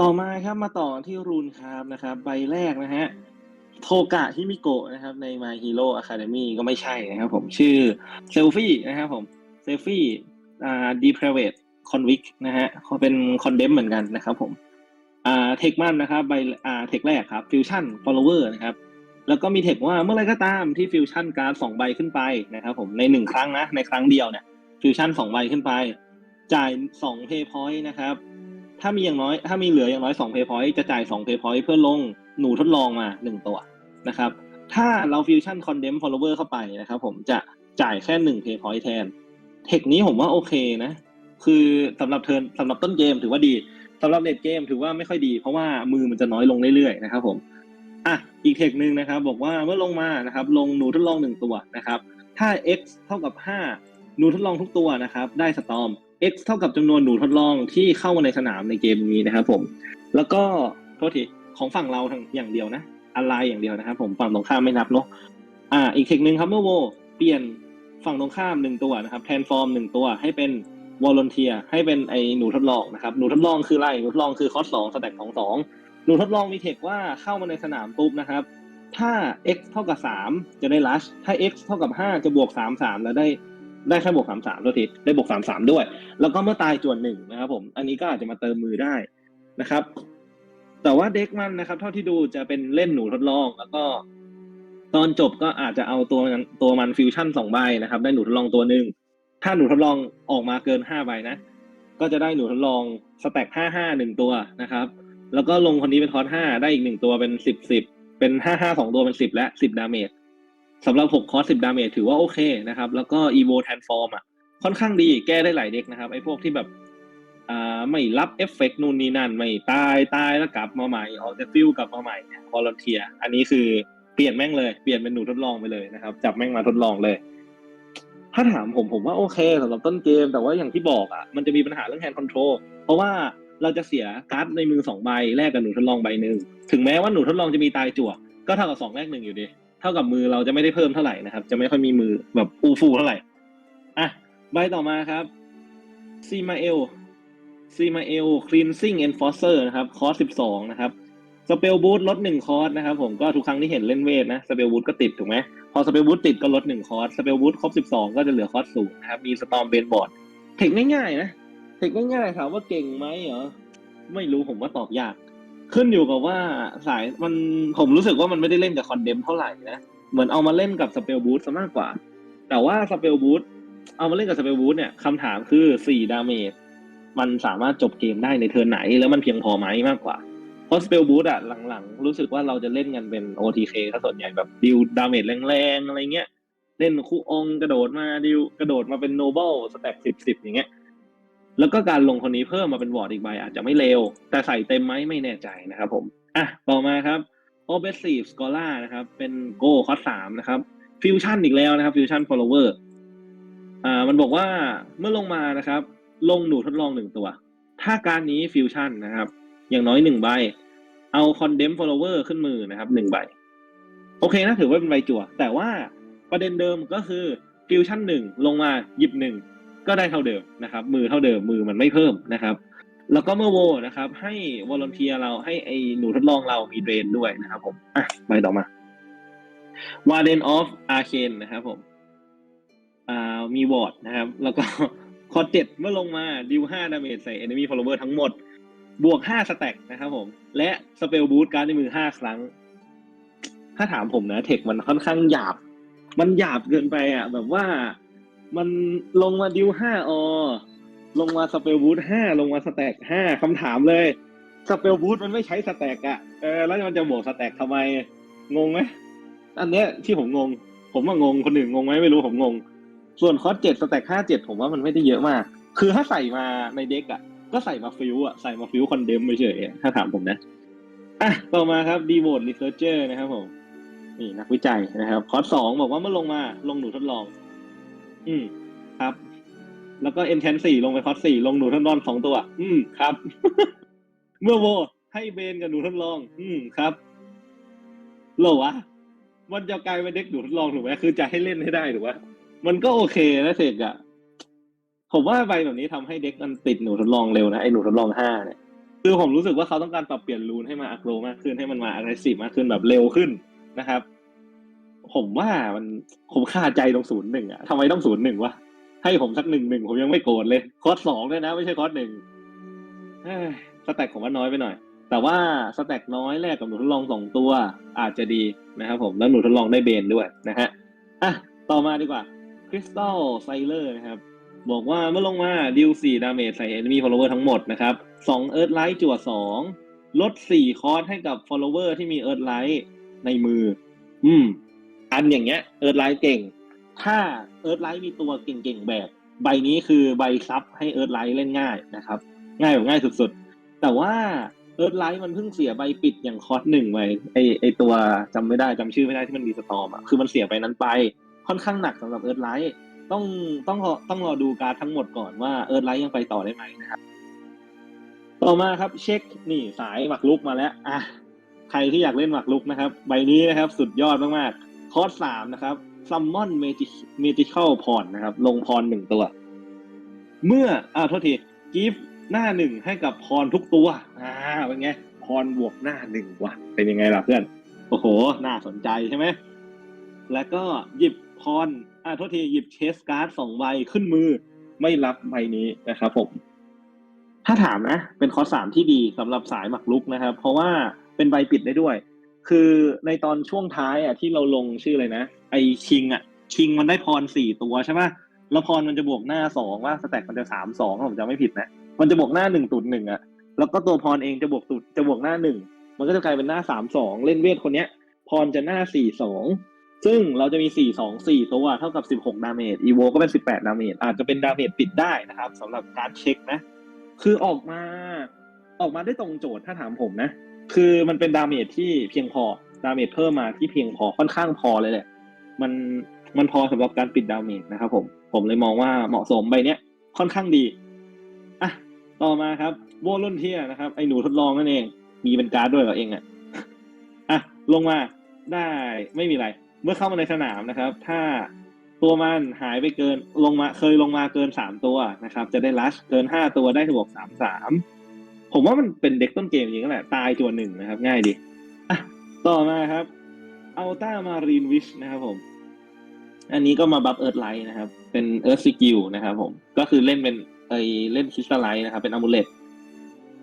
ต่อมาครับมาต่อที่รูนครับนะครับ ใบแรกนะฮะโทกะฮิมิโกะนะครับใน My Hero Academy ก็ไม่ใช่นะครับผมชื่อเซลฟี่นะครับผมเซลฟี่อ่า depraved convict นะฮะเขาเป็น condemn เหมือนกันนะครับผมอ่าเทคมันนะครับใบอ่าเทคแรกครับ fusion follower นะครับแล้วก็มีเทคว่าเมื่อไรก็ตามที่ฟิวชั่นการ์ดสองใบขึ้นไปนะครับผมในหนึ่งครั้งนะในครั้งเดียวเนี่ยฟิวชั่นสองใบขึ้นไป จ่ายสองเพย์พอยต์นะครับ ถ้ามีอย่างน้อย ถ้ามีเหลืออย่างน้อยสองเพย์พอยต์จะจ่ายสองเพย์พอยต์เพื่อลงหนูทดลองมาหนึ่งตัวนะครับ ถ้าเราฟิวชั่นคอนเดมฟอลโลเวอร์เข้าไปนะครับผมจะจ่ายแค่หนึ่งเพย์พอยต์แทน เทคนี้ผมว่าโอเคนะ คือสำหรับเทิร์นสำหรับต้นเกมถือว่าดีสำหรับเลดเกมถือว่าไม่ค่อยดี เพราะว่ามือมันจะน้อยลงเรื่อยๆนะครับผมอะอีกเทคหนึ่งนะครับ บอกว่าเมื่อลงมานะครับ ลงหนูทดลองหนึ่งตัวนะครับ ถ้า x เท่ากับห้าหนูทดลองทุกตัวนะครับ ได้สตอม x เท่ากับจำนวนหนูทดลองที่เข้ามาในสนามในเกมนี้นะครับผม แล้วก็โทษทีของฝั่งเราทั้งอย่างเดียวนะอะไรอย่างเดียวนะครับผมฝั่งตรงข้ามไม่นับเนาะอ่า อีกเทคหนึ่งครับเมื่อโวเปลี่ยนฝั่งตรงข้ามหนึ่งตัวนะครับแทนฟอร์มหนึ่งตัวให้เป็นวอลเนเทียให้เป็นไอหนูทดลองนะครับหนูทดลองคืออะไรหนูทดลองคือคอสสองสแต็กของสองหนูทดลองมีเทคว่าเข้ามาในสนามปุ๊บนะครับ ถ้า x เท่ากับสามจะได้ลัชถ้า x เท่ากับห้าจะบวกสามสามแล้วได้ ได้แค่บวกสามสามตัวทีได้บวกสามสามด้วย แล้วก็เมื่อตายจวนหนึ่งนะครับผม อันนี้ก็อาจจะมาเติมมือได้นะครับ แต่ว่าเด็กมันนะครับ เท่าที่ดูจะเป็นเล่นหนูทดลอง แล้วก็ ตอนจบก็อาจจะเอาตัวตัวมันฟิวชั่นสองใบนะครับ ได้หนูทดลองตัวหนึ่งถ้าหนูทดลองออกมาเกินห้าใบนะ ก็จะได้หนูทดลองสแต็กห้าห้าหนึ่งตัวนะครับ แล้วก็ลงคนนี้เป็นคอสห้าได้อีกหนึ่งตัวเป็นสิบสิบเป็นห้าห้าสองตัวเป็นสิบและสิบดาเมจ สำหรับหกคอร์สสิบดาเมจถือว่าโอเคนะครับ แล้วก็อีโวแทนฟอร์มอะ ค่อนข้างดีแก้ได้หลายเด็กนะครับ ไอ้พวกที่แบบอ่าไม่รับเอฟเฟกต์นู่นนี่นั่น ไม่ตายตายแล้วกลับมาใหม่ ออกจากฟิลกลับมาใหม่เนี่ยวอลเทีย อันนี้คือเปลี่ยนแม่งเลย เปลี่ยนเป็นหนูทดลองไปเลยนะครับ จับแม่งมาทดลองเลย ถ้าถามผมผมว่าโอเคสำหรับต้นเกม แต่ว่าอย่างที่บอกอะมันจะมีปัญหาเรื่องแฮนด์คอนโทรลเพราะว่าเราจะเสียการ์ดในมือสองใบแลกกับหนูทดลองใบหนึ่งถึงแม้ว่าหนูทดลองจะมีตายจั่วก็เท่ากับสองแลกหนึ่งอยู่ดี เท่ากับมือเราจะไม่ได้เพิ่มเท่าไหร่นะครับ จะไม่ค่อยมีมือแบบฟูฟูเท่าไหร่อะใบต่อมาครับซีมาเอลซีมาเอลคลีนซิ่งเอนฟอร์เซอร์นะครับ คอร์สสิบสองนะครับสเปลบูทลดหนึ่งคอร์สนะครับผมก็ทุกครั้งที่เห็นเล่นเวทนะสเปลบูทก็ติดถูกไหมพอสเปลบูทติดก็ลดหนึ่งคอร์สสเปลบูทครบสิบสองก็จะเหลือคอร์สศูนย์นะครับมีสตอมเบนบอร์ดเทคง่ายๆนะเทคง่ายๆถามว่าเก่งไหมเหรอไม่รู้ผมว่าตอบยาก ขึ้นอยู่กับว่าสายมันผมรู้สึกว่ามันไม่ได้เล่นกับคอนเดมเท่าไหร่นะเหมือนเอามาเล่นกับสเปลบูทซะมากกว่า แต่ว่าสเปลบูทเอามาเล่นกับสเปลบูทเนี่ยคำถามคือสี่ดาเมจมันสามารถจบเกมได้ในเทิร์นไหน แล้วมันเพียงพอไหมมากกว่า เพราะสเปลบูทอะหลังๆ รู้สึกว่าเราจะเล่นกันเป็น OTK ถ้าส่วนใหญ่แบบดิวดาเมจแรงๆ อะไรเงี้ย เล่นคู่องกระโดดมาดิวกระโดดมาเป็นโนเบิลสแต็กสิบสิบอย่างเงี้ย แล้วก็การลงคนนี้เพิ่มมาเป็นวอร์ดอีกใบอาจจะไม่เร็วแต่ใส่เต็มไหมไม่แน่ใจนะครับผมอะต่อมาครับ o b e s i v e Scholar นะครับ เป็นโกคอสสามนะครับฟิวชั่นอีกแล้วนะครับฟิวชั่น follower อ่า มันบอกว่าเมื่อลงมานะครับ ลงหนูทดลองหนึ่งตัว ถ้าการนี้ฟิวชั่นะครับ อย่างน้อยหนึ่งใบ เอา condemn follower ขึ้นมือนะครับหนึ่งใบ โอเคนะถือว่าเป็นใบจั่ว แต่ว่าประเด็นเดิมก็คือฟิวชั่นหนึ่งลงมาหยิบหนึ่ง ก็ได้เท่าเดิมนะครับ มือเท่าเดิมมือมันไม่เพิ่มนะครับ แล้วก็เมื่อโวนะครับ ให้วอลเนเทียเราให้ไอหนูทดลองเรามีเดรนด้วยนะครับผมอะไปต่อมา Warden of Arcane นะครับผมอ่ามีวอร์ดนะครับ แล้วก็คอเจ็ดเมื่อลงมาดิวห้าดาเมจใส่ enemy follower ทั้งหมด บวกห้าสแต็กนะครับผม และสเปลบูทการดในมือห้าครั้ง ถ้าถามผมนะ เทคมันค่อนข้างหยาบ มันหยาบเกินไปอะ แบบว่า มันลงมาดิวห้าอลงมาสเปลบูทห้าลงมาสแต็กห้าคำถามเลยสเปลบูทมันไม่ใช้สแต็กอะเออแล้วมันจะบวกสแต็กทำไม งงไหมอันเนี้ยที่ผมงง ผมว่างงคนอื่นงงไหมไม่รู้ผมงง ส่วนคอสเจ็ดสแต็กห้าเจ็ดผมว่ามันไม่ได้เยอะมาก คือถ้าใส่มาในเด็กอะก็ใส่มาฟิวอะใส่มาฟิวคอนเดมไปเฉยถ้าถามผมนะอะต่อมาครับดีโว e รีเ e ิร์เจอร์นะครับผมนี่นักวิจัยนะครับ คอร์สสองบอกว่าเมื่อลงมาลงหนูทดลอง อืมครับ แล้วก็เอ็นแทนสี่ลงไปคอสสี่ลงหนูทดลองสองตัว อืมครับ เมื่อโวให้เบนกับหนูทดลอง อืมครับโหรอวะมันจะกลายเป็นเด็กหนูทดลองถูกไหมคือจะให้เล่นให้ได้ถูกไหมมันก็โอเคนะเสกอะผมว่าใบแบบนี้ทำให้เด็กมันติดหนูทดลองเร็วนะไอ้หนูทดลองห้าเนี่ยคือผมรู้สึกว่าเขาต้องการปรับเปลี่ยนรูนให้มาอักโรมากขึ้นให้มันมาอักเรสซีมากขึ้นแบบเร็วขึ้นนะครับ ผมว่ามันผมคาใจตรงศูนย์หนึ่งอะทำไมต้องศูนย์หนึ่งวะให้ผมสักหนึ่งหนึ่งผมยังไม่โกรธเลยคอร์สสองด้วยนะ ไม่ใช่คอร์สหนึ่งเอ้ยสแต็กผมว่าน้อยไปหน่อย แต่ว่าสแต็กน้อยแลกกับหนูทดลองสองตัวอาจจะดีนะครับผมแล้วหนูทดลองได้เบนด้วยนะฮะอะต่อมาดีกว่าคริสตัลไซเลอร์นะครับบอกว่าเมื่อลงมาดิวสี่ดาเมจใส่ enemy follower ทั้งหมดนะครับสองเอิร์ธไลท์จั่วสองลดสี่คอร์สให้กับ follower ที่มีเอิร์ธไลท์ในมือ อืม อันอย่างเงี้ยเอิร์ธไลท์เก่ง ถ้าเอิร์ธไลท์มีตัวเก่งๆแบบ ใบนี้คือใบซับให้เอิร์ธไลท์เล่นง่ายนะครับ ง่ายแบบง่ายสุดๆ แต่ว่าเอิร์ธไลท์มันเพิ่งเสียใบปิดอย่างคอร์สหนึ่งไปไอไอตัวจำไม่ได้จำชื่อไม่ได้ที่มันมีสตอมอะคือมันเสียไปนั้นไปค่อนข้างหนักสำหรับเอิร์ธไลท์ต้องต้องรอต้องรอดูการทั้งหมดก่อนว่าเอิร์ธไลท์ยังไปต่อได้ไหมนะครับต่อมาครับเช็คนี่สายหมักลุกมาแล้วอะใครที่อยากเล่นหมักลุกนะครับ ใบนี้นะครับ สุดยอดมากๆ คอร์สสามนะครับซัมมอนเมจิเมจิลพรนะครับ ลงพรหนึ่งตัว เมื่ออ่าโทษทีกิฟหน้าหนึ่งให้กับพรทุกตัว อ่าเป็นไงพรบวกหน้าหนึ่งว่ะ เป็นยังไงล่ะเพื่อน โอ้โห น่าสนใจใช่ไหม แล้วก็หยิบพรอ่าโทษทีหยิบเชสการ์ดสองใบขึ้นมือ ไม่รับใบนี้นะครับผม ถ้าถามนะ เป็นคอร์สสามที่ดีสำหรับสายหมักลุกนะครับ เพราะว่าเป็นใบปิดได้ด้วย คือในตอนช่วงท้ายอะที่เราลงชื่ออะไรนะ ไอคิงอะคิงมันได้พรสี่ตัวใช่ไหมแล้วพรมันจะบวกหน้าสองว่าสแต็กมันจะสามสองผมจะไม่ผิดนะ มันจะบวกหน้าหนึ่งตุดหนึ่งอะแล้วก็ตัวพรเองจะบวกตุดจะบวกหน้าหนึ่งมันก็จะกลายเป็นหน้าสามสองเล่นเวทคนเนี้ย พรจะหน้าสี่สองซึ่งเราจะมีสี่สองสี่ตัวเท่ากับสิบหกดาเมจอีโวก็เป็นสิบแปดดาเมจอาจจะเป็นดาเมจปิดได้นะครับสำหรับการเช็คนะ คือออกมาออกมาได้ตรงโจทย์ถ้าถามผมนะ คือมันเป็นดาเมจที่เพียงพอดาเมจเพิ่มมาที่เพียงพอค่อนข้างพอเลยแหละมันมันพอสำหรับการปิดดาเมจนะครับผมผมเลยมองว่าเหมาะสมใบเนี้ยค่อนข้างดีอะต่อมาครับโวลุ่นเทียนะครับไอหนูทดลองนั่นเอง มีเป็นการ์ดด้วยเหรอเองอะอะลงมาได้ไม่มีอะไรเมื่อเข้ามาในสนามนะครับ ถ้าตัวมันหายไปเกินลงมาเคยลงมาเกินสามตัวนะครับ จะได้ลัชเกินห้าตัวได้บวกสามสาม ผมว่ามันเป็นเด็กต้นเกมจริงๆแหละ ตายตัวหนึ่งนะครับ ง่ายดีอะต่อมาครับอัลต้ามารีนวิชนะครับผม อันนี้ก็มาบัฟเอิร์ธไลท์นะครับ เป็นเอิร์ธสกิลนะครับผม ก็คือเล่นเป็นไอเล่นคริสตัลไลท์นะครับ เป็นอะมูเลต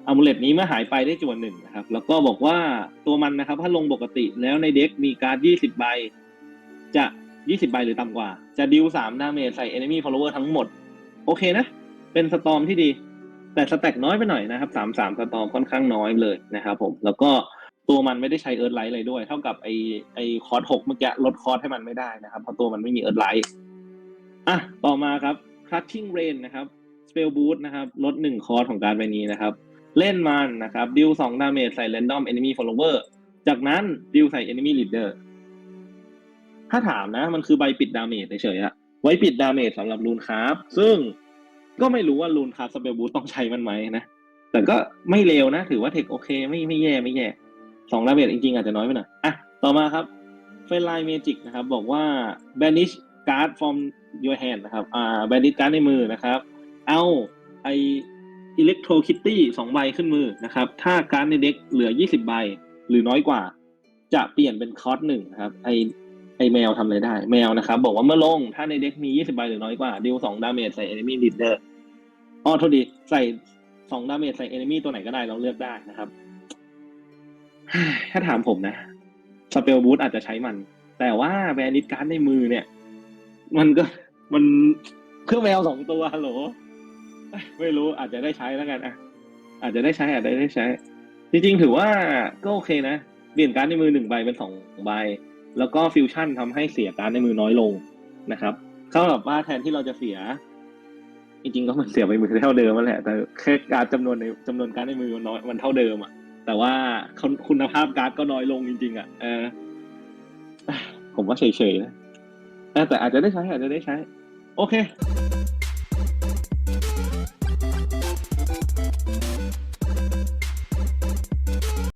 อะมูเลตนี้เมื่อหายไปได้จวนหนึ่งนะครับ แล้วก็บอกว่าตัวมันนะครับ ถ้าลงปกติแล้วในเด็กมีการ์ดยี่สิบใบ จะยี่สิบใบหรือต่ำกว่า จะดิวสามดาเมจใส่ enemy follower ทั้งหมด โอเคนะ เป็นสตอมที่ดี แต่สแต็กน้อยไปหน่อยนะครับสามสามสตอมค่อนข้างน้อยเลยนะครับผมแล้วก็ตัวมันไม่ได้ใช้เอิร์ธไลท์เลยด้วย เท่ากับไอไอคอร์สหกเมื่อกี้ลดคอร์สให้มันไม่ได้นะครับเพราะตัวมันไม่มีเอิร์ธไลท์อะต่อมาครับ crushing rain นะครับ spell boost นะครับลดหนึ่งคอร์สของการใบนี้นะครับเล่นมันนะครับดิวสองดาเมจใส่ random enemy follower จากนั้นดิวใส่ enemy leader ถ้าถามนะมันคือใบปิดดาเมจเฉยๆอะไว้ปิดดาเมจสำหรับรูนคราฟซึ่ง ก็ไม่รู้ว่ารูนคาสเปลบูต้องใช้มันไหมนะ แต่ก็ไม่เลวนะ ถือว่าเทคโอเค ไม่ไม่แย่ไม่แย่สองดาเมจจริงๆ อาจจะน้อยไปหน่อยอะ ต่อมาครับเฟลไลเมจิกนะครับ บอกว่า banish card from your hand นะครับอ่า banish card ในมือนะครับ เอาไออิเล็กโทรคิตตี้สองใบขึ้นมือนะครับ ถ้าการดในเด็กเหลือยี่สิบใบหรือน้อยกว่า จะเปลี่ยนเป็นคอร์สหนึ่งครับ ไอ แมวทำอะไรได้ แมวนะครับ บอกว่าเมื่อลง ถ้าในเด็กมี 20 ใบหรือน้อยกว่า ดิวสองดาเมจใส่ enemy leader อ๋อโทษดี ใส่สองดาเมจใส่ enemy ตัวไหนก็ได้เราเลือกได้นะครับ ถ้าถามผมนะสเปลบูทอาจจะใช้มัน แต่ว่าแบรนิดการ์ดในมือเนี่ย มันก็มันเครื่องแมวสองตัวหลเอ้ยไม่รู้อาจจะได้ใช้แล้วกันอะ อาจจะได้ใช้อาจจะได้ใช้ จริงๆ ถือว่าก็โอเคนะ เปลี่ยนการ์ดในมือหนึ่งใบเป็นสองใบ แล้วก็ฟิวชั่นทำให้เสียการในมือน้อยลงนะครับเท่ากับว่าแทนที่เราจะเสีย จริงๆก็มันเสียไปมือเท่าเดิมนั่นแหละ แต่แค่การดจำนวนในจำนวนการในมือมันน้อยมันเท่าเดิมอะแต่ว่าคุณภาพการ์ดก็น้อยลงจริง ๆ อะเออผมว่าเฉยๆนะแต่อาจจะได้ใช้อาจจะได้ใช้ โอเค